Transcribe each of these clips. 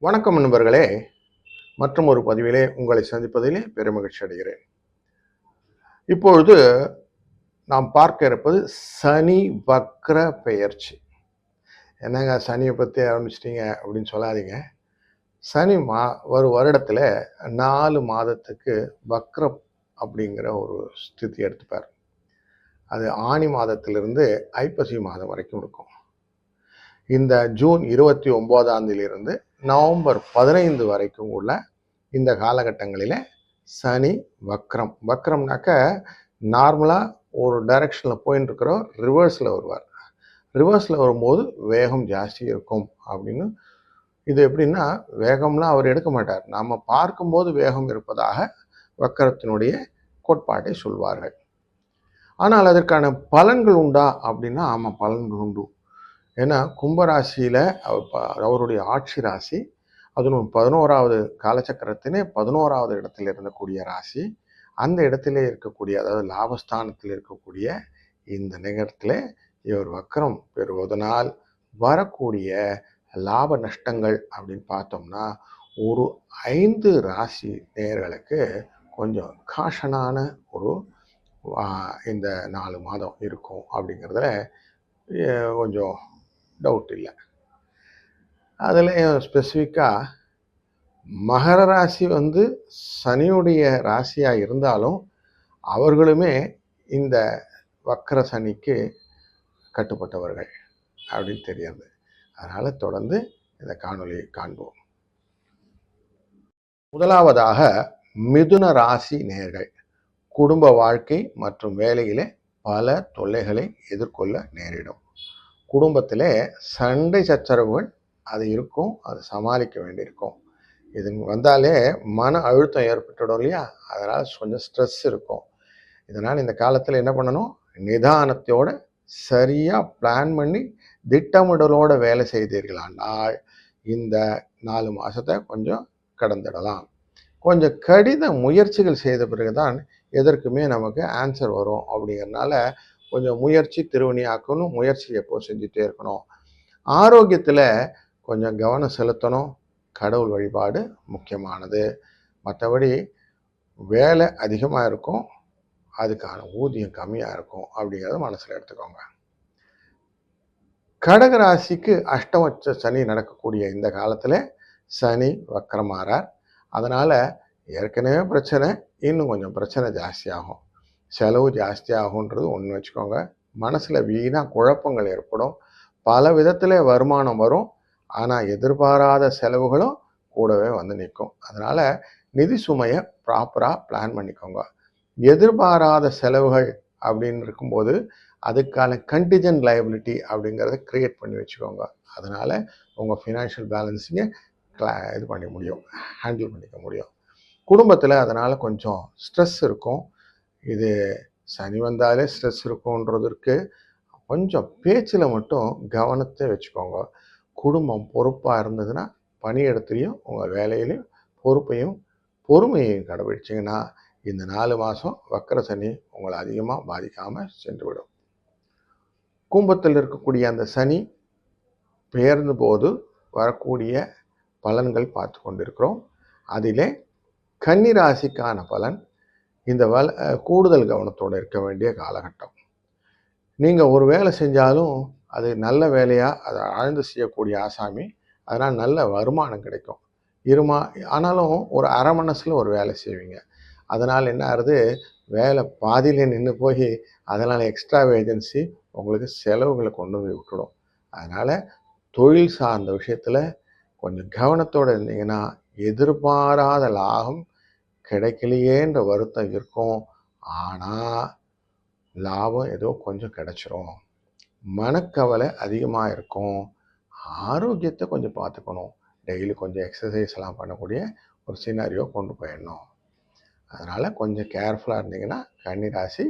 வணக்கம் நண்பர்களே. மற்றும் ஒரு பதிவிலே உங்களை சந்திப்பதிலே பெருமகிழ்ச்சி அடைகிறேன். இப்பொழுது நாம் பார்க்க இருப்பது சனி வக்ர பெயர்ச்சி. என்னங்க சனியை பற்றி ஆரம்பிச்சிட்டீங்க அப்படின்னு சொல்லாதீங்க. சனி மா ஒரு வருடத்தில் நாலு மாதத்துக்கு வக்ரம் அப்படிங்கிற ஒரு ஸ்திதி எடுத்துப்பார். அது ஆணி மாதத்திலிருந்து ஐப்பசி மாதம் வரைக்கும் இருக்கும். இந்த ஜூன் இருபத்தி ஒம்போதாம் தேதியிலிருந்து நவம்பர் பதினைந்து வரைக்கும் உள்ள இந்த காலகட்டங்களில் சனி வக்ரம். வக்ரம்னாக்க நார்மலாக ஒரு டைரக்ஷனில் போயின்னு இருக்கிறோம் ரிவர்ஸில் வருவார். ரிவர்ஸில் வரும்போது வேகம் ஜாஸ்தி இருக்கும் அப்படின்னு. இது எப்படின்னா வேகம்லாம் அவர் எடுக்க மாட்டார். நாம் பார்க்கும்போது வேகம் இருப்பதாக வக்கரத்தினுடைய கோட்பாட்டை சொல்வார்கள். ஆனால் அதற்கான பலன்கள் உண்டா அப்படின்னா ஆமாம் பலன்கள் உண்டு. ஏன்னா கும்பராசியில் அவருடைய ஆட்சி ராசி அதுவும் பதினோராவது காலச்சக்கரத்தினே பதினோராவது இடத்துல இருந்தக்கூடிய ராசி அந்த இடத்திலே இருக்கக்கூடிய அதாவது லாபஸ்தானத்தில் இருக்கக்கூடிய இந்த நேரத்தில் இவர் வக்கரம் பெறுவதனால் வரக்கூடிய லாப நஷ்டங்கள் அப்படின்னு பார்த்தோம்னா ஒரு ஐந்து ராசி நேர்களுக்கு கொஞ்சம் காஷனான ஒரு இந்த நாலு மாதம் இருக்கும் அப்படிங்கிறதுல கொஞ்சம் டவுட் இல்லை. அதுலேயும் ஸ்பெசிஃபிக்காக மகர ராசி வந்து சனியுடைய ராசியாக இருந்தாலும் அவர்களுமே இந்த வக்கர சனிக்கு கட்டுப்பட்டவர்கள் அப்படின்னு தெரியாது. அதனால் தொடர்ந்து இந்த காணொலியை காண்போம். முதலாவதாக மிதுன ராசி நேர்கள். குடும்ப வாழ்க்கை மற்றும் வேலையிலே பல தொல்லைகளை எதிர்கொள்ள நேரிடும். குடும்பத்தில் சண்டை சச்சரவுகள் அது இருக்கும் அது சமாளிக்க வேண்டியிருக்கும். இது வந்தாலே மன அழுத்தம் ஏற்பட்டுடும் இல்லையா? அதனால் கொஞ்சம் ஸ்ட்ரெஸ் இருக்கும். இதனால் இந்த காலத்தில் என்ன பண்ணணும்? நிதானத்தோடு சரியாக பிளான் பண்ணி திட்டமிடலோடு வேலை செய்தீர்களானால் இந்த நாலு மாதத்தை கொஞ்சம் கடந்துடலாம். கொஞ்சம் கடித முயற்சிகள் செய்த பிறகு தான் எதற்குமே நமக்கு ஆன்சர் வரும் அப்படிங்கிறனால கொஞ்சம் முயற்சி திருவணியாக்கணும் முயற்சி எப்போ செஞ்சுட்டே இருக்கணும். ஆரோக்கியத்தில் கொஞ்சம் கவனம் செலுத்தணும். கடவுள் வழிபாடு முக்கியமானது. மற்றபடி வேலை அதிகமாக இருக்கும். அதுக்கான ஊதியம் கம்மியாக இருக்கும் அப்படிங்கிறத மனசில் எடுத்துக்கோங்க. கடகராசிக்கு அஷ்டமச்ச சனி நடக்கக்கூடிய இந்த காலத்தில் சனி வக்கரமாறார். அதனால் ஏற்கனவே பிரச்சனை இன்னும் கொஞ்சம் பிரச்சனை ஜாஸ்தியாகும் செலவு ஜாஸ்தியாகுன்றது ஒன்று வச்சுக்கோங்க. மனசில் வீணாக குழப்பங்கள் ஏற்படும். பல விதத்தில் வருமானம் வரும். ஆனால் எதிர்பாராத செலவுகளும் கூடவே வந்து நிற்கும் அதனால் நிதி சுமையை ப்ராப்பராக பிளான் பண்ணிக்கோங்க. எதிர்பாராத செலவுகள் அப்படின்னு இருக்கும்போது அதுக்கான கண்டிஜென்ட் லைபிலிட்டி அப்படிங்கிறத க்ரியேட் பண்ணி வச்சுக்கோங்க. அதனால் உங்கள் ஃபினான்ஷியல் பேலன்ஸிங்கை கிளா இது பண்ண முடியும். ஹேண்டில் பண்ணிக்க முடியும். குடும்பத்தில் அதனால் கொஞ்சம் ஸ்ட்ரெஸ் இருக்கும். இது சனி வந்தாலே ஸ்ட்ரெஸ் இருக்குன்றதற்கு கொஞ்சம் பேச்சில் மட்டும் கவனத்தை வச்சுக்கோங்க. குடும்பம் பொறுப்பாக இருந்ததுன்னா பணியிடத்துலையும் உங்கள் வேலையிலையும் பொறுப்பையும் பொறுமையையும் கடைபிடிச்சிங்கன்னா இந்த நாலு மாதம் வக்கர சனி உங்களை அதிகமாக பாதிக்காமல் சென்றுவிடும். கும்பத்தில் இருக்கக்கூடிய அந்த சனி பெயர்ந்த போது வரக்கூடிய பலன்கள் பார்த்து கொண்டிருக்கிறோம் அதிலே கன்னிராசிக்கான பலன் இந்த வேலை கூடுதல் கவனத்தோடு இருக்க வேண்டிய காலகட்டம். நீங்கள் ஒரு வேலை செஞ்சாலும் அது நல்ல வேலையாக அதை ஆழ்ந்து செய்யக்கூடிய ஆசாமி அதனால் நல்ல வருமானம் கிடைக்கும். இருமா ஆனாலும் ஒரு அரை மனசில் ஒரு வேலை செய்வீங்க. அதனால் என்ன ஆகுது? வேலை பாதியில் நின்று போய் அதனால் எக்ஸ்ட்ரா ஏஜென்சி உங்களுக்கு செலவுகளை கொண்டு போய் விட்டுடும். அதனால் தொழில் சார்ந்த விஷயத்தில் கொஞ்சம் கவனத்தோடு இருந்தீங்கன்னா எதிர்பாராத லாபம் கிடைக்கலையேன்ற வருத்தம் இருக்கும். ஆனால் லாபம் ஏதோ கொஞ்சம் கிடச்சிரும். மனக்கவலை அதிகமாக இருக்கும். ஆரோக்கியத்தை கொஞ்சம் பார்த்துக்கணும். டெய்லி கொஞ்சம் எக்ஸசைஸ்லாம் பண்ணக்கூடிய ஒரு சினாரியோ கொண்டு போயிடணும். அதனால் கொஞ்சம் கேர்ஃபுல்லாக இருந்தீங்கன்னா கன்னிராசி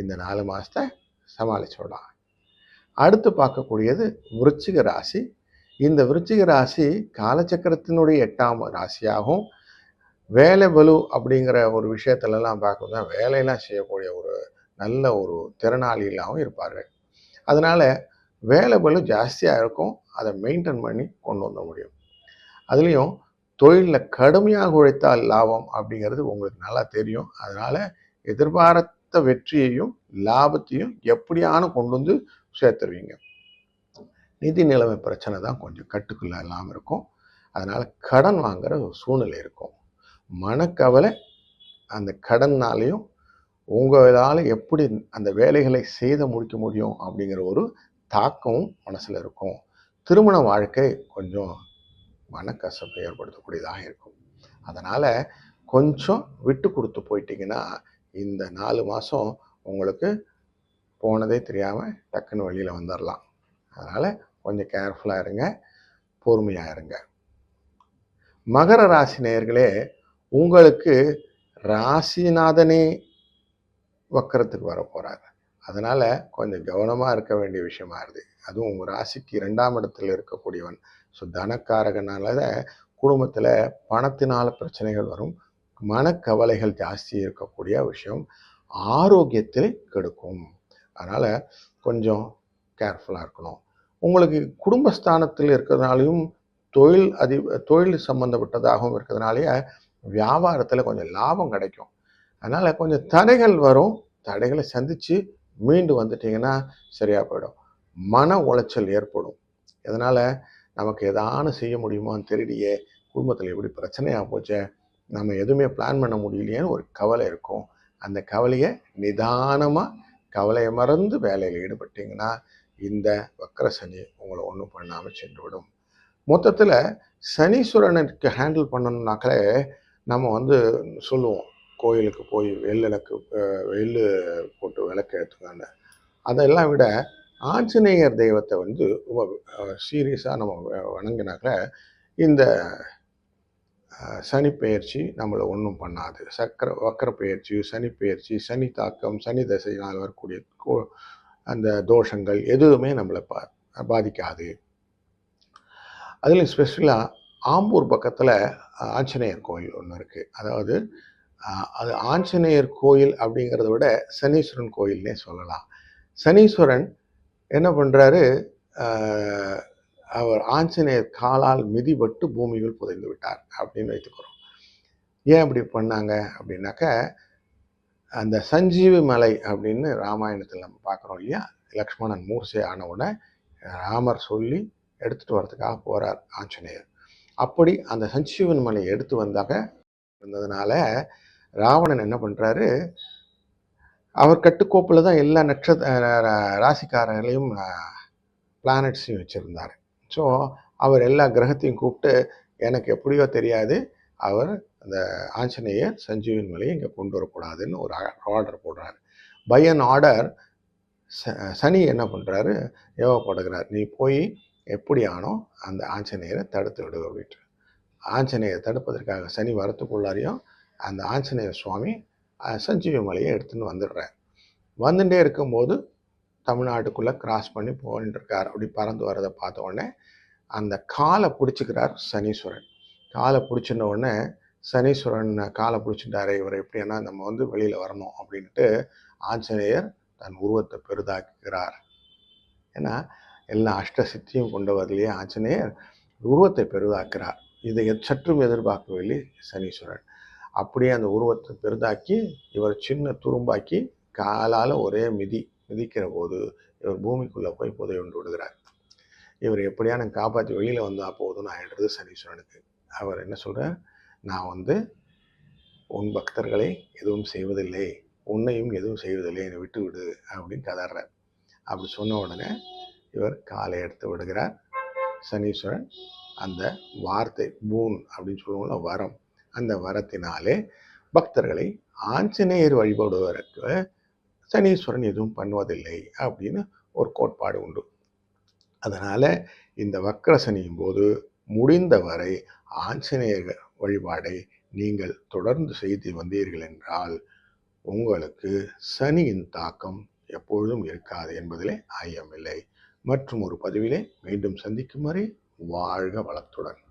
இந்த நாலு மாதத்தை சமாளிச்சு விடலாம். அடுத்து பார்க்கக்கூடியது விருச்சிக ராசி. இந்த விருச்சிக ராசி காலச்சக்கரத்தினுடைய எட்டாம் ராசியாகும். வேலை பலு அப்படிங்கிற ஒரு விஷயத்துலலாம் பார்க்கணும் வேலையெல்லாம் செய்யக்கூடிய ஒரு நல்ல ஒரு திறனாளிகளாகவும் இருப்பார்கள். அதனால் வேலை பலு ஜாஸ்தியாக இருக்கும். அதை மெயின்டைன் பண்ணி கொண்டு வந்த முடியும். அதுலேயும் தொழிலில் கடுமையாக உழைத்தால் லாபம் அப்படிங்கிறது உங்களுக்கு நல்லா தெரியும். அதனால் எதிர்பார்த்த வெற்றியையும் லாபத்தையும் எப்படியான கொண்டு வந்து சேர்த்துருவீங்க? நிதி நிலைமை பிரச்சனை தான் கொஞ்சம் கட்டுக்குள்ள இல்லாமல் இருக்கும். அதனால் கடன் வாங்குகிற ஒரு சூழ்நிலை இருக்கும். மனக்கவலை அந்த கடன்னாலையும் உங்களால் எப்படி அந்த வேலைகளை செய்து முடிக்க முடியும் அப்படிங்கிற ஒரு தாக்கமும் மனசில் இருக்கும். திருமண வாழ்க்கை கொஞ்சம் மனக்கசப்பை ஏற்படுத்தக்கூடியதாக இருக்கும். அதனால் கொஞ்சம் விட்டு கொடுத்து போயிட்டீங்கன்னா இந்த நாலு மாதம் உங்களுக்கு போனதே தெரியாமல் டக்குன்னு வெளியில் வந்துடலாம் அதனால் கொஞ்சம் கேர்ஃபுல்லாக இருங்க பொறுமையாக இருங்க. மகர ராசி நேயர்களே உங்களுக்கு ராசிநாதனே வக்கரத்துக்கு வர போகிறாரு அதனால் கொஞ்சம் கவனமாக இருக்க வேண்டிய விஷயமா இருக்குது அதுவும் உங்கள் ராசிக்கு இரண்டாம் இடத்துல இருக்கக்கூடியவன். ஸோ தனக்காரகனால குடும்பத்தில் பணத்தினால் பிரச்சனைகள் வரும். மனக்கவலைகள் ஜாஸ்தி இருக்கக்கூடிய விஷயம் ஆரோக்கியத்தில் கெடுக்கும். அதனால் கொஞ்சம் கேர்ஃபுல்லாக இருக்கணும். உங்களுக்கு குடும்பஸ்தானத்தில் இருக்கிறதுனாலையும் தொழில் அதி தொழில் சம்மந்தப்பட்டதாகவும் இருக்கிறதுனாலேயே வியாபாரத்தில் கொஞ்சம் லாபம் கிடைக்கும். அதனால் கொஞ்சம் தடைகள் வரும். தடைகளை சந்தித்து மீண்டு வந்துட்டிங்கன்னா சரியாக போயிடும். மன உளைச்சல் ஏற்படும். இதனால் நமக்கு எதானு செய்ய முடியுமான்னு தெரியலையே. குடும்பத்தில் எப்படி பிரச்சனையாக போச்சு? நம்ம எதுவுமே பிளான் பண்ண முடியலையேன்னு ஒரு கவலை இருக்கும். அந்த கவலையை நிதானமாக கவலையை மறந்து வேலையில் ஈடுபட்டிங்கன்னா இந்த வக்கர சனி உங்களை ஒன்றும் பண்ணாமல் சென்று விடும் மொத்தத்தில் சனீஸ்வரனுக்கு ஹேண்டில் பண்ணணுனாக்களே நம்ம வந்து சொல்லுவோம் கோயிலுக்கு போய் வெயில் விளக்கு வெயில் போட்டு விளக்கு ஏற்றுக்காங்க அதெல்லாம் விட ஆஞ்சநேயர் தெய்வத்தை வந்து ரொம்ப சீரியஸாக நம்ம வணங்கினாக்க இந்த சனி பெயர்ச்சி நம்மளை ஒன்றும் பண்ணாது. சக்கர வக்கர பெயர்ச்சி சனி பெயர்ச்சி சனி தாக்கம் சனி தசையினால் வரக்கூடிய அந்த தோஷங்கள் எதுவுமே நம்மளை பா பாதிக்காது. அதுலேயும் ஸ்பெஷலாக ஆம்பூர் பக்கத்தில் ஆஞ்சநேயர் கோயில் ஒன்று இருக்குது அதாவது அது ஆஞ்சநேயர் கோயில் அப்படிங்கிறத விட சனீஸ்வரன் கோயில்னே சொல்லலாம். சனீஸ்வரன் என்ன பண்ணுறாரு அவர் ஆஞ்சநேயர் காலால் மிதிபட்டு பூமியில் புதைந்து விட்டார் அப்படின்னு வைத்துக்கிறோம் ஏன் அப்படி பண்ணாங்க அப்படின்னாக்க அந்த சஞ்சீவி மலை அப்படின்னு ராமாயணத்தில் நம்ம பார்க்குறோம் இல்லையா? லக்ஷ்மணன் மூர்சை ஆன உடனே ராமர் சொல்லி எடுத்துகிட்டு வரதுக்காக போகிறார் ஆஞ்சநேயர். அப்படி அந்த சஞ்சீவன் மலையை எடுத்து வந்தாக இருந்ததுனால ராவணன் என்ன பண்ணுறாரு அவர் கட்டுக்கோப்பில் தான் எல்லா நட்சத்திர ராசிக்காரர்களையும் பிளானட்ஸையும் வச்சுருந்தார். ஸோ அவர் எல்லா கிரகத்தையும் கூப்பிட்டு எனக்கு எப்படியோ தெரியாது. அவர் அந்த ஆஞ்சநேயர் சஞ்சீவின் மலையை இங்கே கொண்டு வரக்கூடாதுன்னு ஒரு ஆர்டர் போடுறாரு. பை அன் ஆர்டர் சனி என்ன பண்ணுறாரு ஏவப்படுகிறார் நீ போய் எப்படியானோ அந்த ஆஞ்சநேயரை தடுத்து விடு அப்படின்ட்டு. ஆஞ்சநேயரை தடுப்பதற்காக சனி வரத்துக்குள்ளாரையும் அந்த ஆஞ்சநேயர் சுவாமி சஞ்சீவி மலையை எடுத்துன்னு வந்துடுறார். வந்துட்டே இருக்கும்போது தமிழ்நாட்டுக்குள்ளே கிராஸ் பண்ணி போயின்னு இருக்கார். அப்படி பறந்து வரதை பார்த்த உடனே அந்த காலை பிடிச்சிக்கிறார் சனீஸ்வரன். காலை பிடிச்சின உடனே சனீஸ்வரன் காலை பிடிச்சிட்டாரே இவர் எப்படின்னா நம்ம வந்து வெளியில் வரணும் அப்படின்ட்டு ஆஞ்சநேயர் தன் உருவத்தை பெரிதாக்குகிறார். ஏன்னா எல்லா அஷ்ட சித்தியும் கொண்டவர்களே ஆஞ்சநேயர் உருவத்தை பெரிதாக்கிறார் இதை சற்றும் எதிர்பார்க்கவில்லை சனீஸ்வரன் அப்படியே அந்த உருவத்தை பெரிதாக்கி இவர் சின்ன துரும்பாக்கி காலால் ஒரே மிதி மிதிக்கிற போது இவர் பூமிக்குள்ளே போய் புதை கொண்டு விடுகிறார். இவர் எப்படியான காப்பாற்றி வெளியில் வந்தால் போதும்னு ஆயிடுறது சனீஸ்வரனுக்கு. அவர் என்ன சொல்கிறார் நான் வந்து உன் பக்தர்களை எதுவும் செய்வதில்லை. உன்னையும் எதுவும் செய்வதில்லை. என்னை விட்டு விடு அப்படின்னு கதறார். அப்படி சொன்ன உடனே இவர் காலை எடுத்து விடுகிறார். சனீஸ்வரன் அந்த வார்த்தை பூன் அப்படின்னு சொல்லுவோம்ல வரம். அந்த வரத்தினாலே பக்தர்களை ஆஞ்சநேயர் வழிபடுவதற்கு சனீஸ்வரன் எதுவும் பண்ணுவதில்லை அப்படின்னு ஒரு கோட்பாடு உண்டு. அதனால் இந்த வக்கர சனியும் போது முடிந்தவரை ஆஞ்சநேயர் வழிபாடை நீங்கள் தொடர்ந்து செய்து வந்தீர்கள் என்றால் உங்களுக்கு சனியின் தாக்கம் எப்பொழுதும் இருக்காது என்பதிலே ஐயமில்லை. மற்றும் ஒரு பதிவிலே மீண்டும் சந்திக்கும் வரை வாழ்க வளத்துடன்.